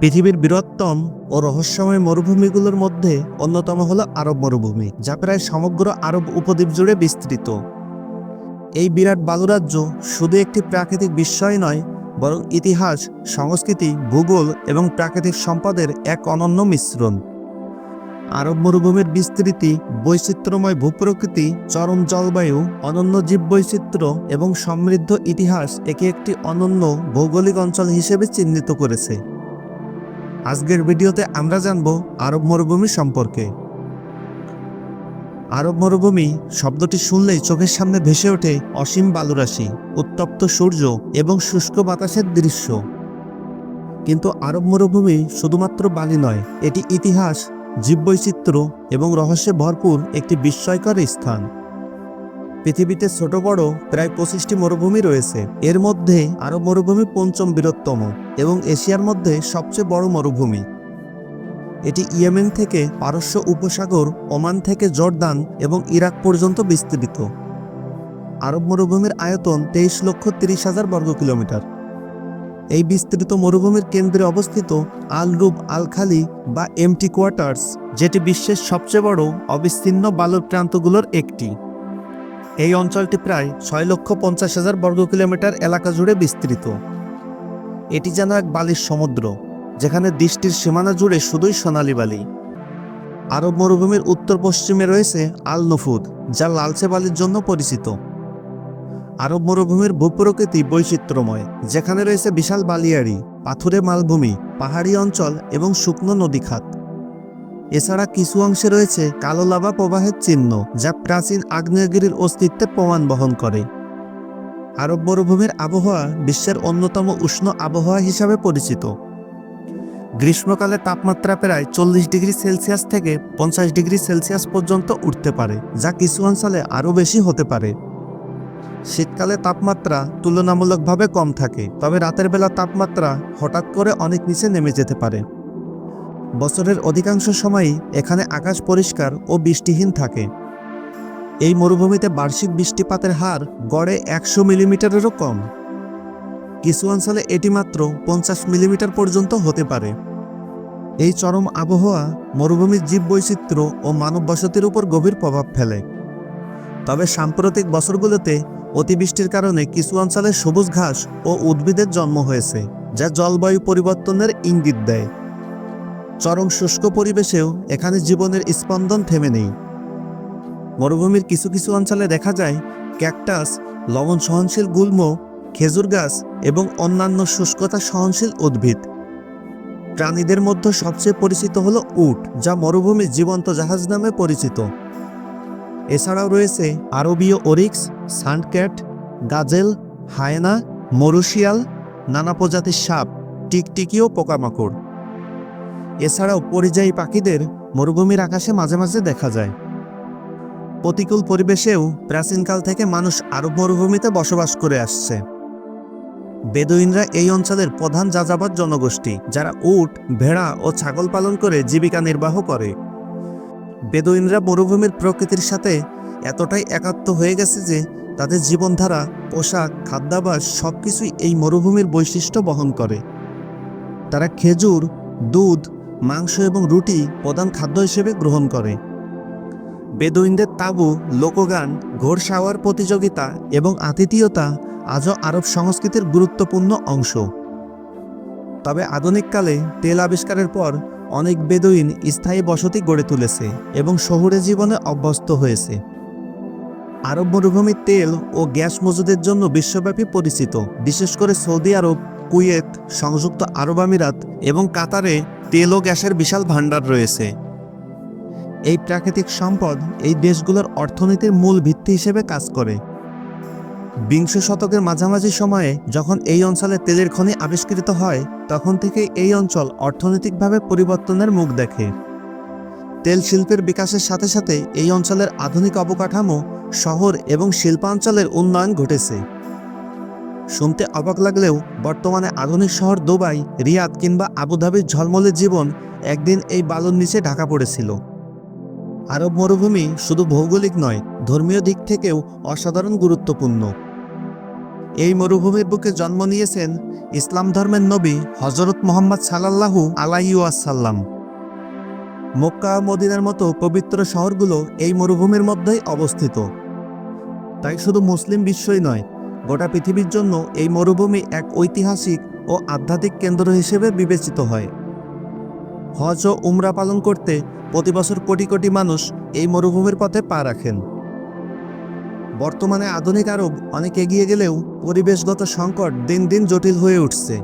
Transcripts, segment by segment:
পৃথিবীর বৃহত্তম ও রহস্যময় মরুভূমিগুলোর মধ্যে অন্যতম হলো আরব মরুভূমি, যা প্রায় সমগ্র আরব উপদ্বীপ জুড়ে বিস্তৃত। এই বিরাট বালুরাজ্য শুধু একটি প্রাকৃতিক বিস্ময় নয়, বরং ইতিহাস, সংস্কৃতি, ভূগোল এবং প্রাকৃতিক সম্পদের এক অনন্য মিশ্রণ। আরব মরুভূমির বিস্তৃতি, বৈচিত্র্যময় ভূপ্রকৃতি, চরম জলবায়ু, অনন্য জীববৈচিত্র্য এবং সমৃদ্ধ ইতিহাস একে একটি অনন্য ভৌগোলিক অঞ্চল হিসেবে চিহ্নিত করেছে। আজকের ভিডিওতে আমরা জানব আরব মরুভূমি সম্পর্কে। আরব মরুভূমি শব্দটি শুনলেই চোখের সামনে ভেসে ওঠে অসীম বালুরাশি, উত্তপ্ত সূর্য এবং শুষ্ক বাতাসের দৃশ্য। কিন্তু আরব মরুভূমি শুধুমাত্র বালি নয়, এটি ইতিহাস, জীববৈচিত্র্য এবং রহস্যে ভরপুর একটি বিস্ময়কর স্থান। পৃথিবীতে ছোট বড় প্রায় পঁচিশটি মরুভূমি রয়েছে। এর মধ্যে আরব মরুভূমি পঞ্চম বৃহত্তম এবং এশিয়ার মধ্যে সবচেয়ে বড় মরুভূমি। এটি ইয়েমেন থেকে পারস্য উপসাগর, ওমান থেকে জর্দান এবং ইরাক পর্যন্ত বিস্তৃত। আরব মরুভূমির আয়তন তেইশ লক্ষ তিরিশ হাজার বর্গ কিলোমিটার। এই বিস্তৃত মরুভূমির কেন্দ্রে অবস্থিত আল রুব আল খালি বা এমটি কোয়ার্টার্স, যেটি বিশ্বের সবচেয়ে বড় অবিস্তীর্ণ বালুর প্রান্তগুলোর একটি। এই অঞ্চলটি প্রায় ছয় লক্ষ পঞ্চাশ হাজার বর্গ কিলোমিটার এলাকা জুড়ে বিস্তৃত। এটি যেন এক বালির সমুদ্র, যেখানে দৃষ্টির সীমানা জুড়ে শুধুই সোনালি বালি। আরব মরুভূমির উত্তর পশ্চিমে রয়েছে আল নফুদ, যা লালচে বালির জন্য পরিচিত। আরব মরুভূমির ভূপ্রকৃতি বৈচিত্র্যময়, যেখানে রয়েছে বিশাল বালিয়াড়ি, পাথুরে মালভূমি, পাহাড়ি অঞ্চল এবং শুকনো নদীখাত। এছাড়া কিছু অংশে রয়েছে কালো লাভা প্রবাহের চিহ্ন, যা প্রাচীন আগ্নেয়গিরির অস্তিত্বের প্রমাণ বহন করে। আরব মরুভূমির আবহাওয়া বিশ্বের অন্যতম উষ্ণ আবহাওয়া হিসাবে পরিচিত। গ্রীষ্মকালে তাপমাত্রা প্রায় চল্লিশ ডিগ্রি সেলসিয়াস থেকে পঞ্চাশ ডিগ্রি সেলসিয়াস পর্যন্ত উঠতে পারে, যা কিছু অঞ্চলে আরও বেশি হতে পারে। শীতকালে তাপমাত্রা তুলনামূলকভাবে কম থাকে, তবে রাতের বেলা তাপমাত্রা হঠাৎ করে অনেক নিচে নেমে যেতে পারে। বছরের অধিকাংশ সময়ই এখানে আকাশ পরিষ্কার ও বৃষ্টিহীন থাকে। এই মরুভূমিতে বার্ষিক বৃষ্টিপাতের হার গড়ে একশো মিলিমিটারেরও কম। কিছু অঞ্চলে এটি মাত্র পঞ্চাশ মিলিমিটার পর্যন্ত হতে পারে। এই চরম আবহাওয়া মরুভূমির জীববৈচিত্র্য ও মানব বসতির উপর গভীর প্রভাব ফেলে। তবে সাম্প্রতিক বছরগুলোতে অতিবৃষ্টির কারণে কিছু অঞ্চলে সবুজ ঘাস ও উদ্ভিদের জন্ম হয়েছে, যা জলবায়ু পরিবর্তনের ইঙ্গিত দেয়। চরম শুষ্ক পরিবেশেও এখানে জীবনের স্পন্দন থেমে নেই। মরুভূমির কিছু কিছু অঞ্চলে দেখা যায় ক্যাকটাস, লবণ সহনশীল গুল্ম, খেজুর গাছ এবং অন্যান্য শুষ্কতা সহনশীল উদ্ভিদ। প্রাণীদের মধ্যে সবচেয়ে পরিচিত হলো উট, যা মরুভূমির জীবন্ত জাহাজ নামে পরিচিত। এছাড়াও রয়েছে আরবীয় ওরিক্স সান্ডক্যাট গাজেল, হায়না, মরুশিয়াল, নানা প্রজাতির সাপ টিকটিকি ও পোকামাকড়। এছাড়াও পরিযায়ী পাখিদের মরুভূমির আকাশে মাঝে মাঝে দেখা যায়। প্রতিকূল পরিবেশেও প্রাচীনকাল থেকে মানুষ আরব মরুভূমিতে বসবাস করে আসছে। বেদুইনরা এই অঞ্চলের প্রধান যাযাবর জনগোষ্ঠী, যারা উট, ভেড়া ও ছাগল পালন করে জীবিকা নির্বাহ করে। বেদুইনরা মরুভূমির প্রকৃতির সাথে এতটাই একাত্ম হয়ে গেছে যে তাদের জীবনধারা, পোশাক খাদ্যাভাস সব কিছুই এই মরুভূমির বৈশিষ্ট্য বহন করে। তারা খেজুর, দুধ মাংস এবং রুটি প্রধান খাদ্য হিসেবে গ্রহণ করে। বেদুইনদের তাবু, লোকগান ঘোড়সাওয়ার প্রতিযোগিতা এবং আতিথীয়তা আজও আরব সংস্কৃতির গুরুত্বপূর্ণ অংশ। তবে আধুনিককালে তেল আবিষ্কারের পর অনেক বেদুইন স্থায়ী বসতি গড়ে তুলেছে এবং শহুরে জীবনে অভ্যস্ত হয়েছে। আরব মরুভূমির তেল ও গ্যাস মজুদের জন্য বিশ্বব্যাপী পরিচিত। বিশেষ করে সৌদি আরব, কুয়েত, সংযুক্ত আরব আমিরাত এবং কাতারে তেল ও গ্যাসের বিশাল ভাণ্ডার রয়েছে। এই প্রাকৃতিক সম্পদ এই দেশগুলোর অর্থনীতির মূল ভিত্তি হিসেবে কাজ করে। বিংশ শতকের মাঝামাঝি সময়ে যখন এই অঞ্চলে তেলের খনি আবিষ্কৃত হয়, তখন থেকে এই অঞ্চল অর্থনৈতিকভাবে পরিবর্তনের মুখ দেখে। তেল শিল্পের বিকাশের সাথে সাথে এই অঞ্চলের আধুনিক অবকাঠামো, শহর এবং শিল্পাঞ্চলের উন্নয়ন ঘটেছে। শুনতে অবাক লাগলেও বর্তমানে আধুনিক শহর দুবাই, রিয়াদ কিংবা আবুধাবির ঝলমলে জীবন একদিন এই বালুর নিচে ঢাকা পড়েছিল। আরব মরুভূমি শুধু ভৌগোলিক নয়, ধর্মীয় দিক থেকেও অসাধারণ গুরুত্বপূর্ণ। এই মরুভূমির বুকে জন্ম নিয়েছেন ইসলাম ধর্মের নবী হজরত মোহাম্মদ সাল্লাল্লাহু আলাইসাল্লাম মক্কা মদিনার মতো পবিত্র শহরগুলো এই মরুভূমির মধ্যেই অবস্থিত। তাই শুধু মুসলিম বিশ্বই নয় গোটা পৃথিবীর জন্য এই মরুভূমি এক ঐতিহাসিক ও আধ্যাত্মিক কেন্দ্র হিসেবে বিবেচিত হয়। হজ ও উমরা পালন করতে প্রতি বছর কোটি কোটি মানুষ এই মরুভূমির পথে পা রাখেন। বর্তমানে আধুনিক আরব অনেক এগিয়ে গেলেও পরিবেশগত সংকট দিন দিন জটিল হয়ে উঠছে।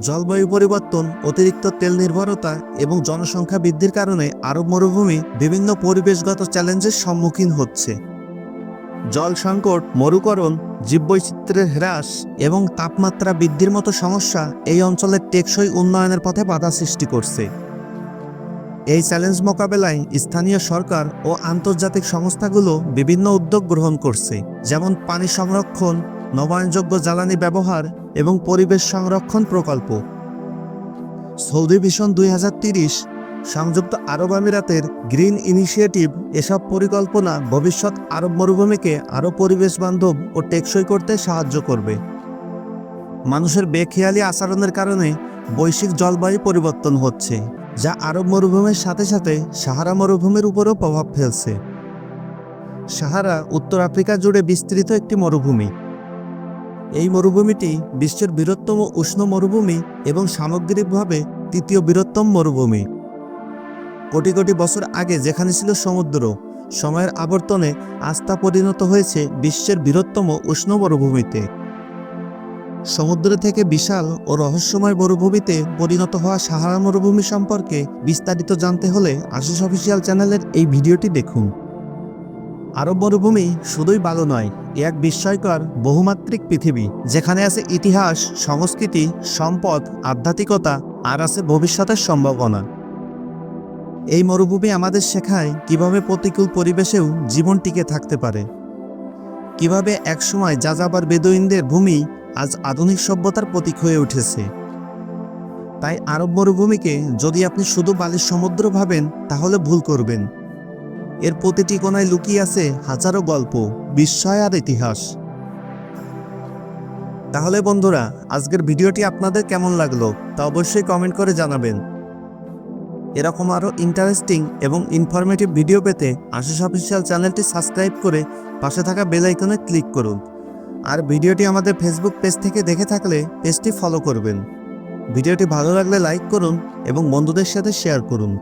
জলবায়ু পরিবর্তন, অতিরিক্ত তেল নির্ভরতা এবং জনসংখ্যা বৃদ্ধির কারণে আরব মরুভূমি বিভিন্ন পরিবেশগত চ্যালেঞ্জের সম্মুখীন হচ্ছে। জল সংকট মরুকরণ, জীববৈচিত্র্যের হ্রাস এবং তাপমাত্রা বৃদ্ধির মতো সমস্যা এই অঞ্চলের টেকসই উন্নয়নের পথে বাধা সৃষ্টি করছে। এই চ্যালেঞ্জ মোকাবেলায় স্থানীয় সরকার ও আন্তর্জাতিক সংস্থাগুলো বিভিন্ন উদ্যোগ গ্রহণ করছে, যেমন পানি সংরক্ষণ, নবায়নযোগ্য জ্বালানি ব্যবহার এবং পরিবেশ সংরক্ষণ প্রকল্প। সৌদি ভিশন দুই হাজার সংযুক্ত আরব আমিরাতের গ্রিন ইনিশিয়েটিভ এসব পরিকল্পনা ভবিষ্যৎ আরব মরুভূমিকে আরও পরিবেশ বান্ধব ও টেকসই করতে সাহায্য করবে। মানুষের বেখেয়ালি আচরণের কারণে বৈশ্বিক জলবায়ু পরিবর্তন হচ্ছে, যা আরব মরুভূমির সাথে সাথে সাহারা মরুভূমির উপরও প্রভাব ফেলছে। সাহারা উত্তর আফ্রিকা জুড়ে বিস্তৃত একটি মরুভূমি। এই মরুভূমিটি বিশ্বের বৃহত্তম উষ্ণ মরুভূমি এবং সামগ্রিকভাবে তৃতীয় বৃহত্তম মরুভূমি। কোটি কোটি বছর আগে যেখানে ছিল সমুদ্র, সময়ের আবর্তনে আস্থা পরিণত হয়েছে বিশ্বের বৃহত্তম উষ্ণ মরুভূমিতে সমুদ্র থেকে বিশাল ও রহস্যময় মরুভূমিতে পরিণত হওয়া সাহারা মরুভূমি সম্পর্কে বিস্তারিত জানতে হলে আশিস অফিসিয়াল চ্যানেলের এই ভিডিওটি দেখুন। আরব মরুভূমি শুধুই ভালো নয়, এ এক বিস্ময়কর বহুমাত্রিক পৃথিবী, যেখানে আছে ইতিহাস, সংস্কৃতি, সম্পদ, আধ্যাত্মিকতা, আর আছে ভবিষ্যতের সম্ভাবনা। এই মরুভূমি আমাদের শেখায় কীভাবে প্রতিকূল পরিবেশেও জীবন টিকে থাকতে পারে। কীভাবে একসময় যাযাবার বেদুইনদের ভূমি আজ আধুনিক সভ্যতার প্রতীক হয়ে উঠেছে। তাই আরব মরুভূমিকে যদি আপনি শুধু বালির সমুদ্র ভাবেন, তাহলে ভুল করবেন। এর প্রতিটি কোনায় লুকিয়ে আছে হাজারো গল্প, বিস্ময় আর ইতিহাস। তাহলে বন্ধুরা, আজকের ভিডিওটি আপনাদের কেমন লাগল তা অবশ্যই কমেন্ট করে জানাবেন। এরকম আরও ইন্টারেস্টিং এবং ইনফরমেটিভ ভিডিও পেতে আশিস অফিসিয়াল চ্যানেলটি সাবস্ক্রাইব করে পাশে থাকা বেল আইকনে ক্লিক করুন। আর ভিডিওটি আমাদের ফেসবুক পেজ থেকে দেখে থাকলে পেজটি ফলো করবেন। ভিডিওটি ভালো লাগলে লাইক করুন এবং বন্ধুদের সাথে শেয়ার করুন।